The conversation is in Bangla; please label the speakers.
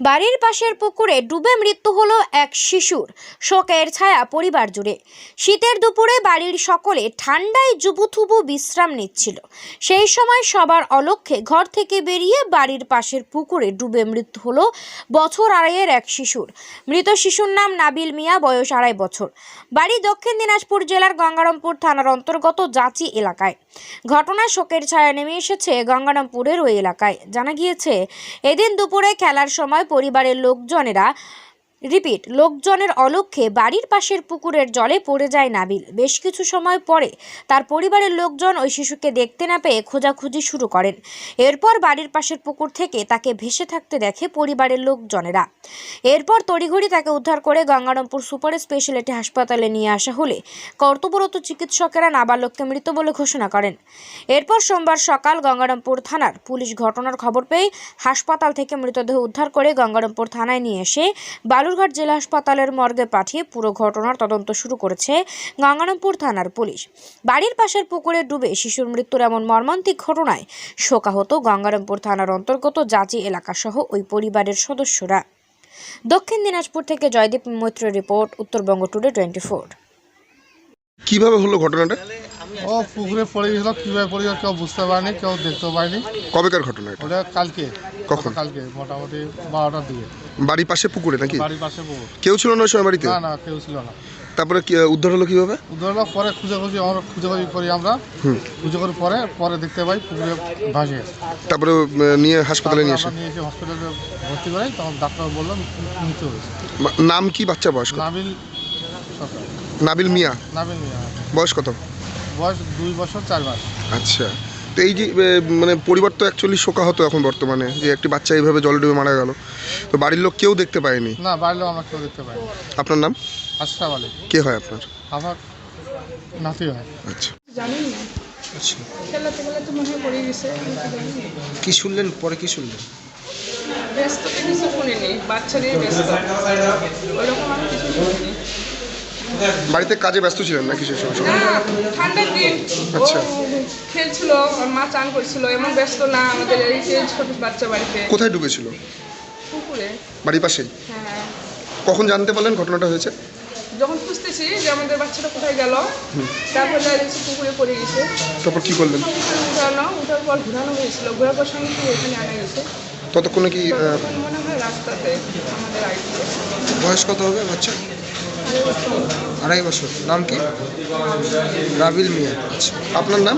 Speaker 1: বাড়ির পাশের পুকুরে ডুবে মৃত্যু হলো এক শিশুর। শোকের ছায়া পরিবার জুড়ে। শীতের দুপুরে বাড়ির সকলে ঠান্ডায় জুবুথুবু বিশ্রাম নিচ্ছিল। সেই সময় সবার অলক্ষ্যে ঘর থেকে বেরিয়ে বাড়ির পাশের পুকুরে ডুবে মৃত্যু হলো বছর আড়াইয়ের এক শিশুর। মৃত শিশুর নাম নাবিল মিয়া, বয়স আড়াই বছর। বাড়ি দক্ষিণ দিনাজপুর জেলার গঙ্গারামপুর থানার অন্তর্গত জাচি এলাকায়। ঘটনায় শোকের ছায়া নেমে এসেছে গঙ্গারামপুরের ওই এলাকায়। জানা গিয়েছে, এদিন দুপুরে খেলার সময় পরিবারের লোকজনেরা রিপিট, লোকজনের অলক্ষ্যে বাড়ির পাশের পুকুরের জলে পড়ে যায় নাবিল। বেশ কিছু সময় পরে তার পরিবারের লোকজন ওই শিশুকে দেখতে না পেয়ে খোঁজাখুঁজি শুরু করেন। এরপর বাড়ির পাশের পুকুর থেকে তাকে ভেসে থাকতে দেখে পরিবারের লোকজনেরা। এরপর তড়িঘড়ি তাকে উদ্ধার করে গঙ্গারামপুর সুপার স্পেশালিটি হাসপাতালে নিয়ে আসা হলে কর্তব্যরত চিকিৎসকেরা নাবালককে মৃত বলে ঘোষণা করেন। এরপর সোমবার সকাল গঙ্গারামপুর থানার পুলিশ ঘটনার খবর পেয়ে হাসপাতাল থেকে মৃতদেহ উদ্ধার করে গঙ্গারামপুর থানায় নিয়ে এসে বালুরঘাট জেলা হাসপাতালের মর্গে পাঠিয়ে পুরো ঘটনার তদন্ত শুরু করেছে গঙ্গারামপুর থানার পুলিশ। বাড়ির পাশের পুকুরে ডুবে শিশুর মৃত্যুর এমন মর্মান্তিক ঘটনায় শোকাহত গঙ্গারামপুর থানার অন্তর্গত জাজি এলাকাসহ ওই পরিবারের সদস্যরা। দক্ষিণ দিনাজপুর থেকে Joydeep Maitra report, Uttarbanga today twenty four.
Speaker 2: কীভাবে হলো ঘটনাটা?
Speaker 3: ও পুকুরে পড়ে গেছিল কীভাবে পড়ে গেল কেউ বুঝতে পারেনি কেউ দেখতেও পারেনি।
Speaker 2: কবেকার ঘটনা এটা?
Speaker 3: ওটা কালকে
Speaker 2: কখন?
Speaker 3: কালকে মোটামুটি বারোটার দিকে।
Speaker 2: বাড়ির পাশে পুকুরে নাকি?
Speaker 3: বাড়ির পাশে পুকুর।
Speaker 2: কেউ ছিল না ওই সময় বাড়িতে?
Speaker 3: না না কেউ ছিল না।
Speaker 2: তারপরে কি উদ্ধার হলো কীভাবে?
Speaker 3: উদ্ধার হলো পরে খুঁজে খুঁজে আমরা খুঁজে খুঁজি করি আমরা। খুঁজে করি পরে পরে দেখতে পাই পুকুরে ভাসে
Speaker 2: তারপরে উম, নিয়ে হাসপাতালে নিয়ে আসে?
Speaker 3: আমরা নিয়ে এসে হসপিটালে ভর্তি করাই তখন ডাক্তার বলল মৃত্যু হয়েছে।
Speaker 2: নাম কি বাচ্চা বয়স কত?
Speaker 3: নাবিল সরকার।
Speaker 2: নাবিল মিয়া?
Speaker 3: নাবিল মিয়া
Speaker 2: বয়স কত?
Speaker 3: বয়স দুই বছর চার মাস।
Speaker 2: আচ্ছা। তো এই যে মানে পরিবার তো অ্যাকচুয়ালি শোকাহত এখন বর্তমানে যে একটি বাচ্চা এইভাবে জলে ডুবে মারা গেল। তো বাড়ির লোক কেউ দেখতে পায়নি?
Speaker 3: না বাড়লেও আমরা কেউ দেখতে পাই
Speaker 2: আপনার নাম?
Speaker 3: আশরাফ আলী
Speaker 2: কে হয় আপনার?
Speaker 3: আমার নাতি হয়।
Speaker 2: আচ্ছা।
Speaker 4: জানেন না
Speaker 5: আচ্ছা।
Speaker 4: খেলাতে খেলাতে মনে হয় পড়ে গেছে।
Speaker 5: কি শুনলেন? পরে কি শুনলেন?
Speaker 4: ব্যস্ত কিছু শুনিনি বাচ্চা নিয়ে ব্যস্ত। ওইরকম আমি কিছু শুনিনি।
Speaker 2: বাড়িতে কাজে ব্যস্ত ছিলেন নাকি সে সময়?
Speaker 4: না ঠান্ডার দিন।
Speaker 2: আচ্ছা।
Speaker 4: খেলছিল ওর মা চান করছিল এমন ব্যস্ত না আমাদের এই যে ছোট বাচ্চা বাড়িতে।
Speaker 2: কোথায় ডুবেছিল?
Speaker 4: পুকুরে।
Speaker 2: বাড়ির পাশেই?
Speaker 4: হ্যাঁ।
Speaker 2: কখন জানতে পারলেন ঘটনাটা হয়েছে?
Speaker 4: যখন খুঁজতেছি যে আমাদের বাচ্চাটা কোথায় গেল তারপর দেখা যাচ্ছে পুকুরে পড়ে গেছে।
Speaker 2: তারপর কি করলেন?
Speaker 4: উঠানো উঠার পর ঘুরানো হয়েছিল। ঘোরার পর সঙ্গে এখানে আনা গেছে
Speaker 2: ততক্ষণে কি
Speaker 4: মনে হয় রাস্তাতে আমাদের আইডিতে
Speaker 5: বয়স কত হবে বাচ্চা আড়াই বছর। নাম কি? রাবিল মিয়া। আচ্ছা
Speaker 2: আপনার নাম?